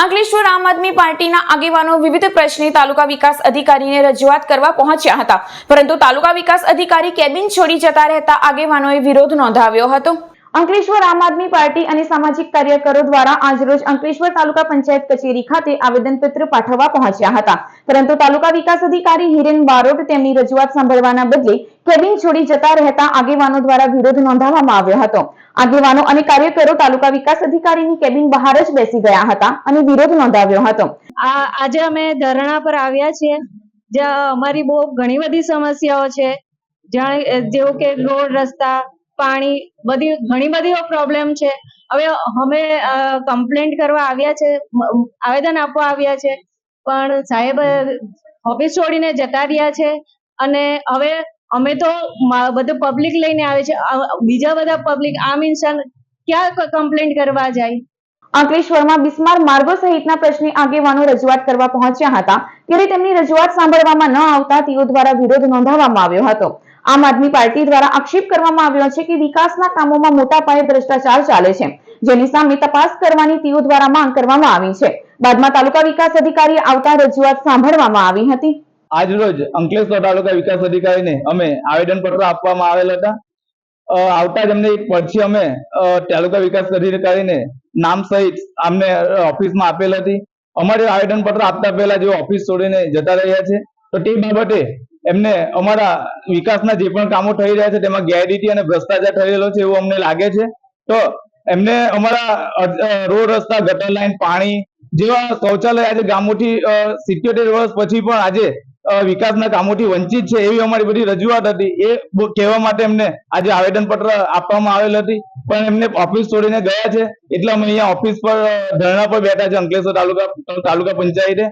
અંકલેશ્વર આમ આદમી પાર્ટીના આગેવાનો વિવિધ પ્રશ્ને તાલુકા વિકાસ અધિકારીને રજૂઆત કરવા પહોંચ્યા હતા. પરંતુ તાલુકા વિકાસ અધિકારી કેબિન છોડી જતા રહેતા આગેવાનોએ વિરોધ નોંધાવ્યો હતો. અંકલેશ્વર આમ આદમી પાર્ટી અને સામાજિક કાર્યકરો દ્વારા આજરોજ અંકલેશ્વર તાલુકા પંચાયત કચેરી ખાતે આવેદનપત્ર પાઠવવા પહોંચ્યા હતા. પરંતુ તાલુકા વિકાસ અધિકારી હિરેન બારોટ તેમની રજૂઆત સાંભળવાના બદલે કેબિન છોડી જતા રહેતા આગેવાનો દ્વારા વિરોધ નોંધાવવામાં આવ્યો હતો. આગેવાનો અને કાર્યકરો તાલુકા વિકાસ અધિકારીની કેબિન બહાર જ બેસી ગયા હતા અને વિરોધ નોંધાવ્યો હતો. આજે અમે ધરણા પર આવ્યા છીએ. જ્યાં અમારી બહુ ઘણી બધી સમસ્યાઓ છે. જેવું કે રોડ રસ્તા પાણી, બધી, ઘણી બધી પ્રોબ્લેમ છે. હવે અમે કમ્પ્લેન્ટ કરવા આવ્યા છે આવેદન આપવા આવ્યા છે, પણ સાહેબ ઓફિસ છોડીને જતા રહ્યા છે અને હવે અમે તો બધું પબ્લિક લઈને આવે છે. બીજા બધા પબ્લિક આમ ઇન્સાન ક્યાં કમ્પ્લેન્ટ કરવા જાય? અંકલેશ્વરમાં બિસ્માર માર્ગો સહિતના પ્રશ્ને આગેવાનો રજૂઆત કરવા પહોંચ્યા હતા. ત્યારે તેમની રજૂઆત સાંભળવામાં ન આવતા તેઓ દ્વારા વિરોધ નોંધાવવામાં આવ્યો હતો. આમ આદમી પાર્ટી દ્વારા આક્ષેપ કરવામાં આવ્યો છે કે વિકાસના કામોમાં મોટા પાયે ભ્રષ્ટાચાર ચાલે છે. જેની સામે તપાસ કરવાની તેઓ દ્વારા માંગ કરવામાં આવી છે. બાદમાં તાલુકા વિકાસ અધિકારી આવતા રજૂઆત સાંભળવામાં આવી હતી. આજરોજ અંકલેશ્વર તાલુકા વિકાસ અધિકારીને અમે આવેદનપત્ર આપવામાં આવેલ હતા. આવતા જ અમને એક પરથી અમે તાલુકા વિકાસ અધિકારીને નામ સહિત અમને ઓફિસમાં આપેલ હતી. અમારે આવેદનપત્ર આપતા પહેલા જે ઓફિસ છોડીને જતા રહ્યા છે. તો તે બાબતે એમને અમારા વિકાસના જે પણ કામો થઈ રહ્યા છે, તેમાં ગેરરીતિ અને ભ્રષ્ટાચાર થયેલો છે એવું અમને લાગે છે. તો એમને અમારા રોડ રસ્તા, ગટર લાઈન, પાણી જેવા શૌચાલય આજે ગામોથી સિત્યોતેર વર્ષ પછી પણ આજે વિકાસના કામોથી વંચિત છે એવી અમારી બધી રજૂઆત હતી. એ કહેવા માટે એમને આજે આવેદનપત્ર આપવામાં આવેલ હતી. પણ એમને ઓફિસ છોડીને ગયા છે. એટલે અમે અહીંયા ઓફિસ પર ધરણા પર બેઠા છે અંકલેશ્વર તાલુકા તાલુકા પંચાયતે.